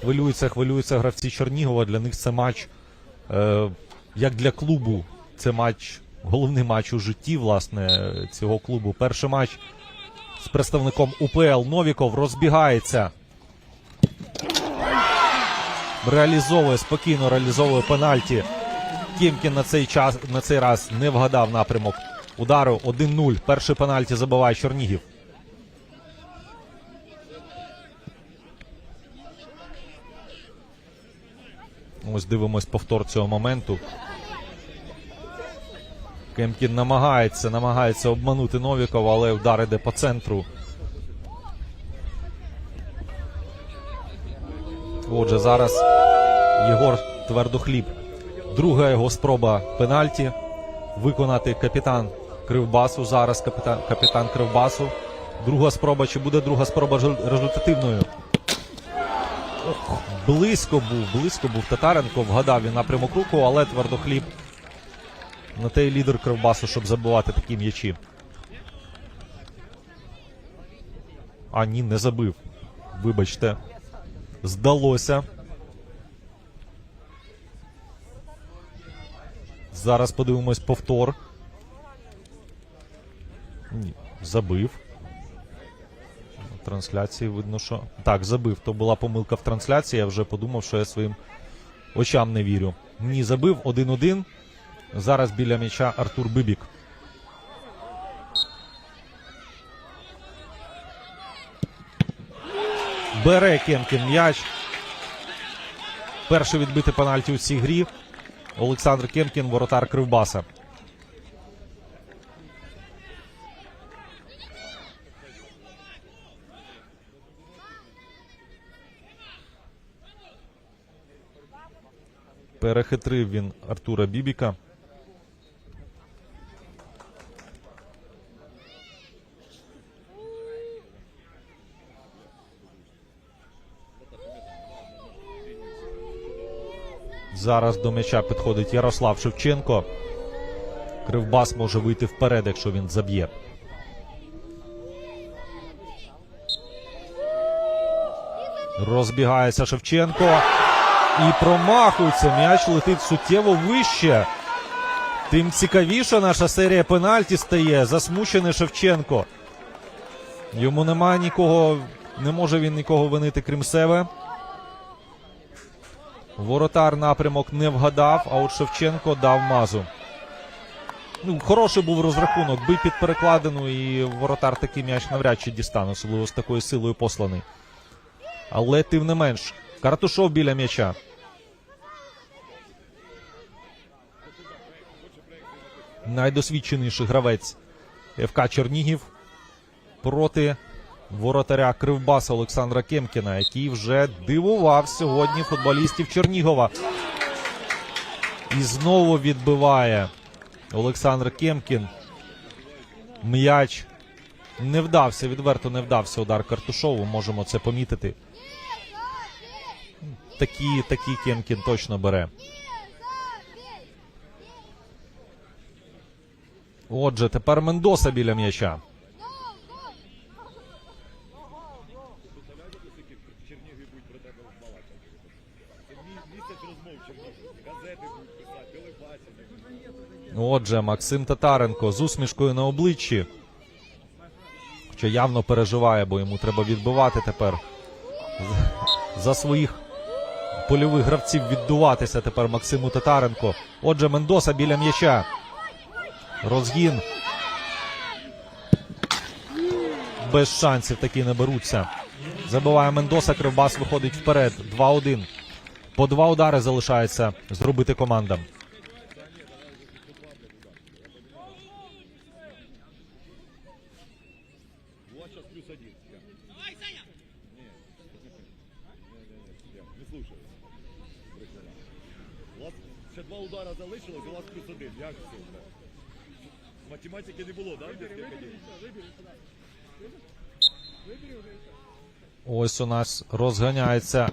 хвилюються, хвилюються гравці Чернігова. Для них це матч, е, як для клубу, це матч, головний матч у житті, власне, цього клубу. Перший матч з представником УПЛ Новіков розбігається. Реалізовує спокійно, реалізовує пенальті. Кімкін на цей час на цей раз не вгадав напрямок удару 1-0. Перший пенальті забиває Чернігів. Ось дивимось повтор цього моменту. Кемкін намагається, намагається обманути Новікова, але удар іде по центру. Отже, зараз Єгор Твердохліб. Друга його спроба пенальті. Виконати капітан Кривбасу. Зараз капітан, капітан Кривбасу. Друга спроба. Чи буде друга спроба результативною? Близько був, близько був Татаренко. Вгадав він напрямок руку, але Твердохліб на той лідер Кривбасу, щоб забивати такі м'ячі. А ні, не забив. Вибачте. Здалося. Зараз подивимось повтор. Ні, забив. Трансляції видно, що. Так, забив. То була помилка в трансляції. Я вже подумав, що я своїм очам не вірю. Ні, забив 1-1. Зараз біля м'яча Артур Бибік. Бере Кемкін м'яч. Перший відбитий пенальті у цій грі. Олександр Кемкін, воротар Кривбаса. Перехитрив він Артура Бібіка. Зараз до м'яча підходить Ярослав Шевченко. Кривбас може вийти вперед, якщо він заб'є. Розбігається Шевченко. І промахується. М'яч летить суттєво вище. Тим цікавіша наша серія пенальті стає. Засмучений Шевченко. Йому немає нікого, не може він нікого винити, крім себе. Воротар напрямок не вгадав, а от Шевченко дав мазу. Ну, хороший був розрахунок. Бий під перекладину, і воротар такий м'яч навряд чи дістане, особливо з такою силою посланий. Але тим не менш, Картушов біля м'яча. Найдосвідченіший гравець ФК Чернігів проти воротаря Кривбаса Олександра Кемкіна, який вже дивував сьогодні футболістів Чернігова. І знову відбиває Олександр Кемкін. М'яч не вдався, відверто не вдався удар Картушову. Можемо це помітити. Такі, такі Кемкін точно бере. Отже, тепер Мендоса біля м'яча. Отже, Максим Татаренко з усмішкою на обличчі. Хоча явно переживає, бо йому треба відбивати тепер за своїх польових гравців віддуватися тепер Максиму Татаренко. Отже, Мендоса біля м'яча. Розгін. Без шансів такі не беруться. Забиває Мендоса, Кривбас виходить вперед. 2-1. По два удари залишається зробити командам. Плюс один. Не, слушай. Брехня. У вас ще два удара залишилось, у вас плюс один. Як це? бля? Математики не було, да? в детській академії? Ось у нас розганяється.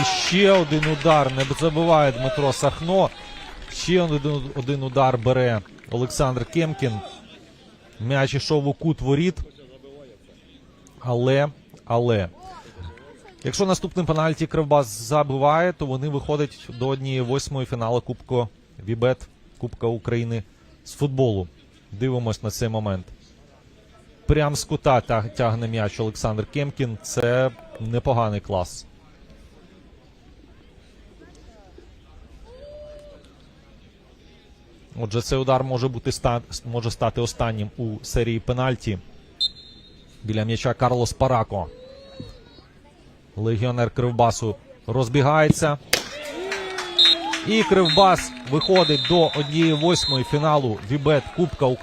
І ще один удар. Не забиває Дмитро Сахно. Ще один, один удар бере Олександр Кемкін. М'яч ішов у кут воріт. Але, але. Якщо наступним пенальті Кривбас забиває, то вони виходять до однієї восьмої фіналу Кубку Вібет Кубка України з футболу. Дивимось на цей момент. Прям з кута тягне м'яч Олександр Кемкін. Це непоганий клас. Отже, цей удар може бути може стати останнім у серії пенальті. Біля м'яча Карлос Парако. Легіонер Кривбасу розбігається. І Кривбас виходить до однієї восьмої фіналу Вібет Кубка